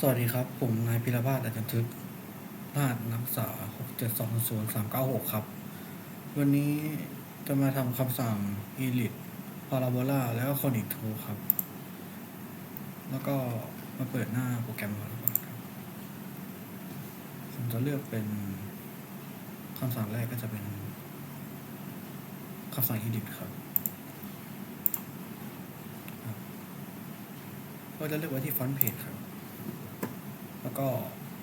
สวัสดีครับ ผมนายพิรพาสอาจารย์ทึกรหัสนักศึกษา6720396 ครับ วันนี้จะมาทำคำสั่ง elite parabola แล้วก็ conic 2ครับ แล้วก็มาเปิดหน้าโปรแกรมก่อนครับผมจะเลือกเป็นคำสั่งแรกก็จะเป็นคำสั่ง edit ครับครับก็จะเลือกไว้ที่ front page ครับ ก็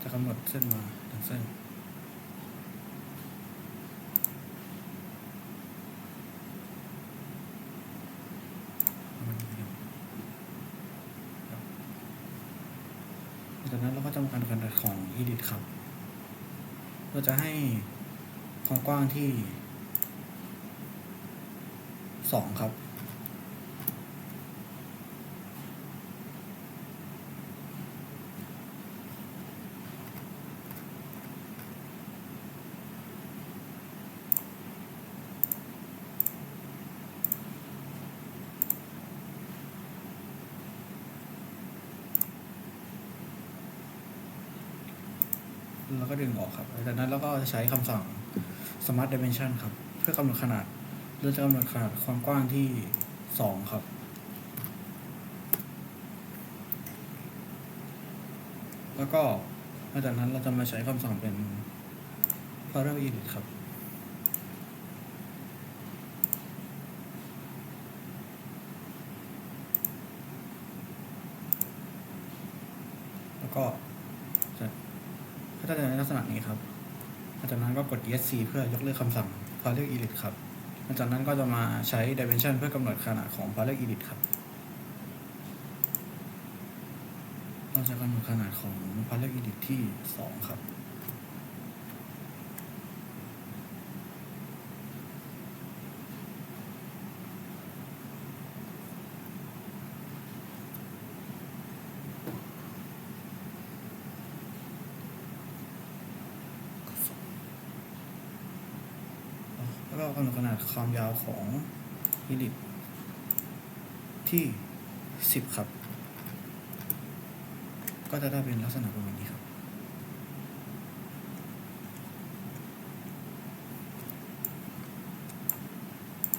จะกำหนดเส้นมาหนึ่งเส้นจากนั้นเราก็จำการกำหนดของ edit ครับ เราจะให้ความกว้างที่สองครับ แล้วก็ดึงออกครับจากนั้นเราก็จะใช้คำสั่ง smart dimension ครับ เพื่อกำหนดขนาดเราจะกำหนดขนาดความกว้างที่สองครับ แล้วก็หลังจากนั้นเราจะมาใช้คำสั่งเป็น parallel edit ครับแล้วก็ ก็จะในลักษณะนี้ครับหลังจากนั้นก็กด ESC เพื่อยกเลิกคำสั่ง parallel edit ครับหลังจากนั้นก็จะมาใช้ dimension เพื่อกำหนดขนาดของ parallel edit ครับ เราจะกำหนดขนาดของ parallel edit ที่ 2 ครับ ก็กำหนดขนาดความยาวของ edit ที่ 10 ครับ ก็จะได้เป็นลักษณะประมาณนี้ครับ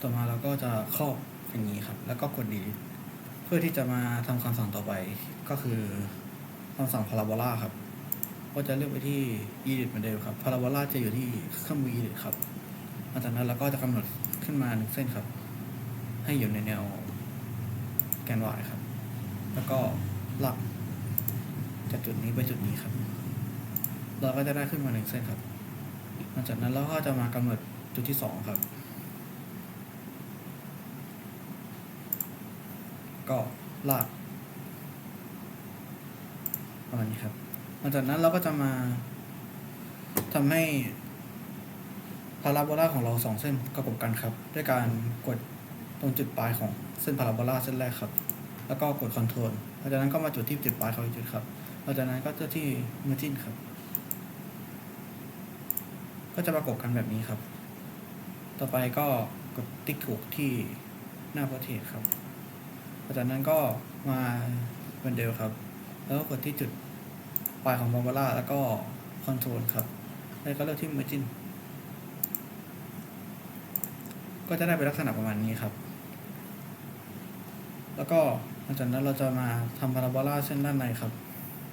ต่อมาเราก็จะครอบอย่างนี้ครับ แล้วก็กด delete เพื่อที่จะมาทำคำสั่งต่อไปก็คือคำสั่ง parabola ครับ ก็จะเลือกไปที่ edit เหมือนเดิมครับ parabola จะอยู่ที่เครื่องมือ edit ครับ ลังจากนั้นเราก็จะกำหนดขึ้นมาหนึ่งเส้นครับ ให้อยู่ในแนวแกน y ครับ แล้วก็ลากจากจุดนี้ไปจุดนี้ครับ เราก็จะได้ขึ้นมาหนึ่งเส้นครับ หลังจากนั้นเราก็จะมากำหนดจุดที่สองครับ ก็ลากประมาณนี้ครับ หลังจากนั้นเราก็จะมาทำให้ พาราโบลาของเราสองเส้นประกบกันครับ ด้วยการกดตรงจุดปลายของเส้นพาราโบลาเส้นแรกครับ แล้วก็กดคอนโทรลหลังจากนั้นก็มาจุดที่จุดปลายของอีกจุดครับหลังจากนั้นก็จะที่มือจิ้นครับ ก็จะประกบกันแบบนี้ครับ ต่อไปก็กดติ๊กถูกที่หน้าโพเทสครับหลังจากนั้นก็มาเหมือนเดิมครับ แล้วก็กดที่จุดปลายของพาราโบลาแล้วก็คอนโทรลครับแล้วก็เลือกที่มือจิ้น ก็จะได้เป็นลักษณะประมาณนี้ครับ แล้วก็หลังจากนั้นเราจะมาทำพาราโบลาเส้นด้านในครับ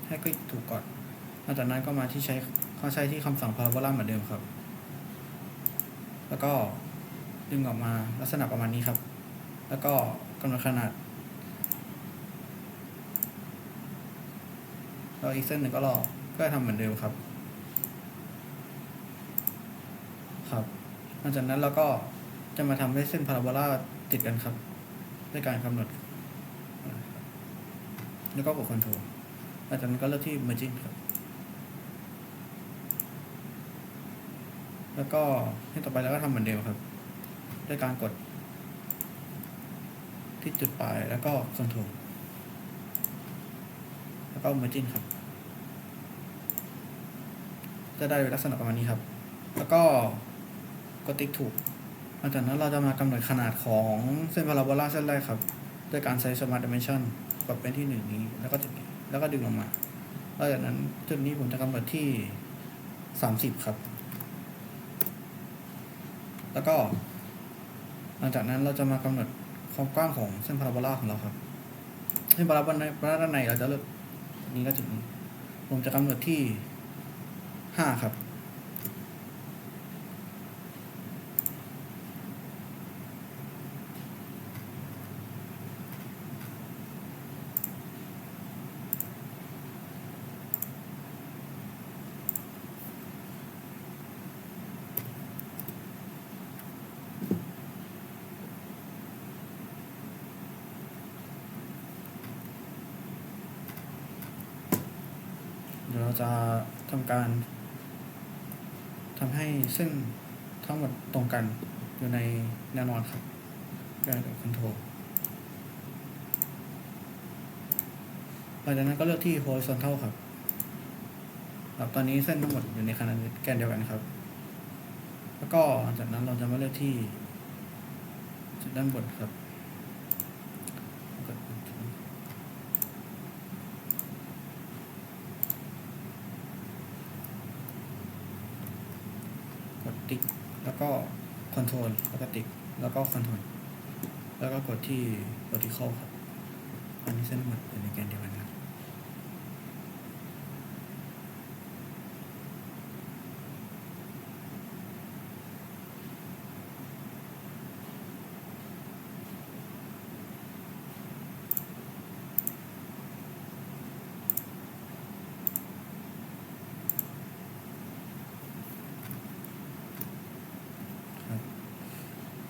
ให้คลิกถูกก่อนหลังจากนั้นก็มาที่ใช้เขาใช้ที่คำสั่งพาราโบลาเหมือนเดิมครับ แล้วก็ดึงออกมาลักษณะประมาณนี้ครับ แล้วก็กำหนดขนาดแล้วอีกเส้นหนึ่งก็รอก็ทำเหมือนเดิมครับ ครับหลังจากนั้นเราก็ จะมาทำให้เส้นพาราโบลาติดกันครับ ด้วยการกำหนด แล้วก็กดคอนโทรลหลังจากนั้นก็เลือกที่ merging ครับ แล้วก็ให้ต่อไปแล้วก็ทำเหมือนเดิมครับ ด้วยการกด ที่จุดปลายแล้วก็คอนโทรลแล้วก็ merging ครับ จะได้ลักษณะประมาณนี้ครับ แล้วก็กดติ๊กถูก หลังจากนั้นเราจะมากำหนดขนาดของเส้นพาราโบลาเส้นแรกครับ ด้วยการใช้ Smart Dimension กดเป็นที่หนึ่งนี้ แล้วก็จุดนี้แล้วก็ดึงลงมาหลังจากนั้นจุดนี้ผมจะกำหนดที่สามสิบครับ แล้วก็ หลังจากนั้นเราจะมากำหนดความกว้างของเส้นพาราโบลาของเราครับ เส้นพาราโบลาด้านในเราจะเลือกนี้ก็จุดนี้ ผมจะกำหนดที่ห้าครับ จะทำการทำให้เส้นทั้งหมดตรงกันอยู่ในแนวนอนครับการกับคอนโทรลหลังจากนั้นก็เลือกที่ horizontal ครับครับ ตอนนี้เส้นทั้งหมดอยู่ในขนาดแกนเดียวกันครับ แล้วก็หลังจากนั้นเราจะมาเลือกที่จุดด้านบนครับกดจุดนี้ กด ติ๊ก แล้วก็คอนโทรลแล้วก็ติ๊ก แล้วก็คอนโทรลแล้วก็กดที่ vertical ครับ อันนี้เส้นหมดอยู่ในแกนเดียวกัน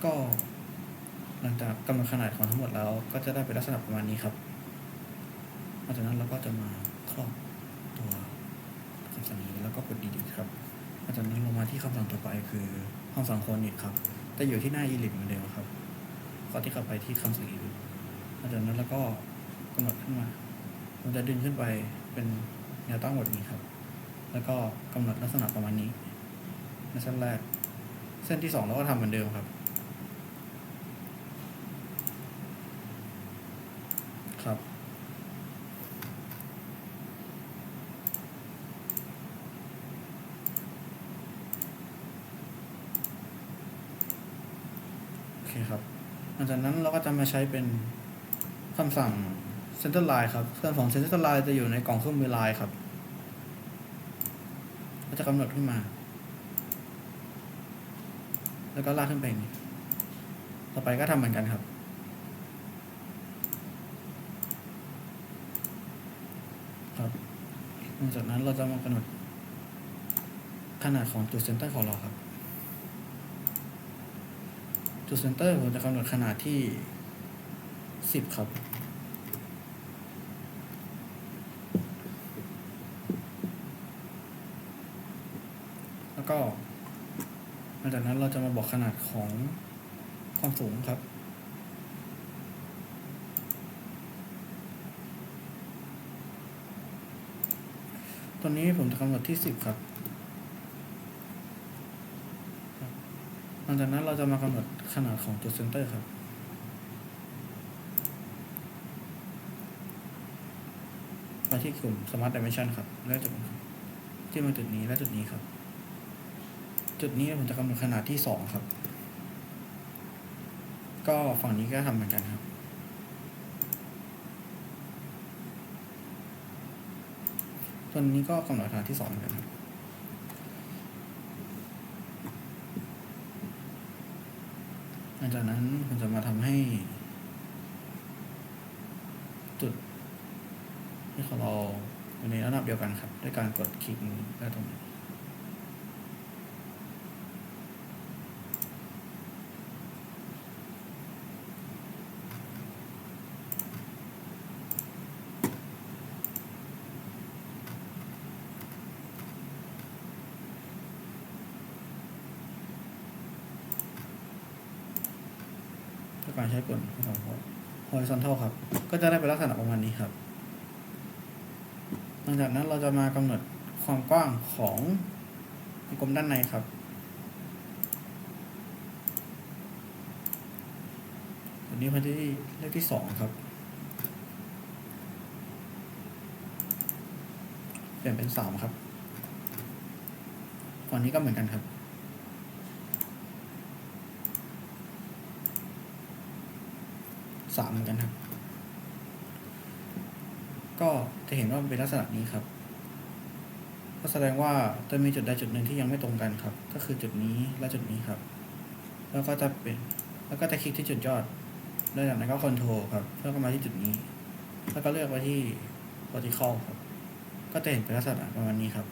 ก็หลังจากกำหนดขนาดของทั้งหมดแล้ว ก็จะได้เป็นลักษณะประมาณนี้ครับหลังจากนั้นเราก็จะมาครอบตัวคำสั่งนี้แล้วก็กดดีดครับหลังจากนั้นเรามาที่คำสั่งต่อไปคือคำสั่งโคนิกครับจะอยู่ที่หน้า e l i t เหมือนเดิมครับก็ที่เข้าไปที่คำสั่ง e l i t หลังจากนั้นเราก็กำหนดขึ้นมาเราจะดึงขึ้นไปเป็นแนวตั้งแบบนี้ครับ แล้วก็กำหนดลักษณะประมาณนี้ในเส้นแรก เส้นที่สองเราก็ทำเหมือนเดิมครับ โอเคครับ ห ลังจากนั้นเราก็จะมาใช้เป็นคำสั่ง center line ครับส่วนของ center line จะอยู่ในกล่องเครื่องมือ line ครับก็จะกำหนดขึ้นมา แล้วก็ลากขึ้นไปอย่างนี้ ต่อไปก็ทำเหมือนกันครับครับหลังจากนั้นเราจะมากำหนดขนาดของจุดเซนเตอร์ของเราครับ จุดเซนเตอร์ผมจะกำหนดขนาดที่สิบครับ แล้วก็หลังจากนั้นเราจะมาบอกขนาดของความสูงครับตัวนี้ผมจะกำหนดที่สิบครับ ลังจากนั้นเราจะมากำหนดขนาดของจุดเซนเตอร์ครับไปที่กลุ่ม Smart Dimension ครับแล้วจุดที่มาจุดนี้และจุดนี้ครับ จุดนี้ผมจะกำหนดขนาดที่สองครับ ก็ฝั่งนี้ก็ทำเหมือนกันครับตัวนี้ก็กำหนดขนาดที่สองเหมือนกันครับ ลังจากนั้นคุณจะมาทำให้ จุดที่เขาเราอยู่ในระดับเดียวกันครับ ด้วยการกดคลิกนี้ได้ตรงนี้ การใช้กดของ horizontal ครับ ก็จะได้เป็นลักษณะประมาณนี้ครับ หลังจากนั้นเราจะมากำหนดความกว้างของวงกลมด้านในครับ ตัวนี้พื้นที่เลขที่สองครับ เปลี่ยนเป็นสามครับฝั่งนี้ก็เหมือนกันครับ สามเหมือนกันครับ ก็จะเห็นว่ามันเป็นลักษณะนี้ครับ ก็แสดงว่าจะมีจุดใดจุดหนึ่งที่ยังไม่ตรงกันครับ ก็คือจุดนี้และจุดนี้ครับ แล้วก็จะเป็นแล้วก็จะคลิกที่จุดยอดแล้วจากนั้นก็คอนโทรครับเพื่อเข้ามาที่จุดนี้ แล้วก็เลือกไว้ที่ vertical ครับ ก็จะเห็นเป็นลักษณะประมาณนี้ครับ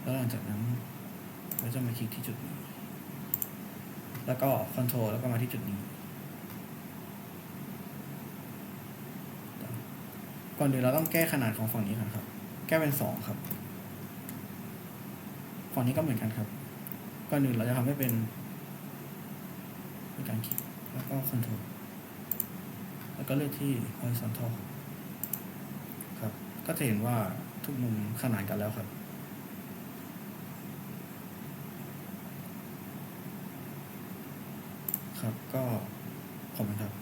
แล้วหลังจากนั้นเราจะมาคลิกที่จุดนี้ แล้วก็คอนโทรแล้วก็มาที่จุดนี้ ก่อนอื่นเราต้องแก้ขนาดของฝั่งนี้ก่อนครับ แก้เป็นสองครับ ฝั่งนี้ก็เหมือนกันครับ ก่อนอื่นเราจะทำให้เป็นเป็นการคลิกแล้วก็คอนโทรลแล้วก็เลือกที่ horizontal ครับ ก็จะเห็นว่าทุกมุมขนานกันแล้วครับครับก็ขอบคุณครับ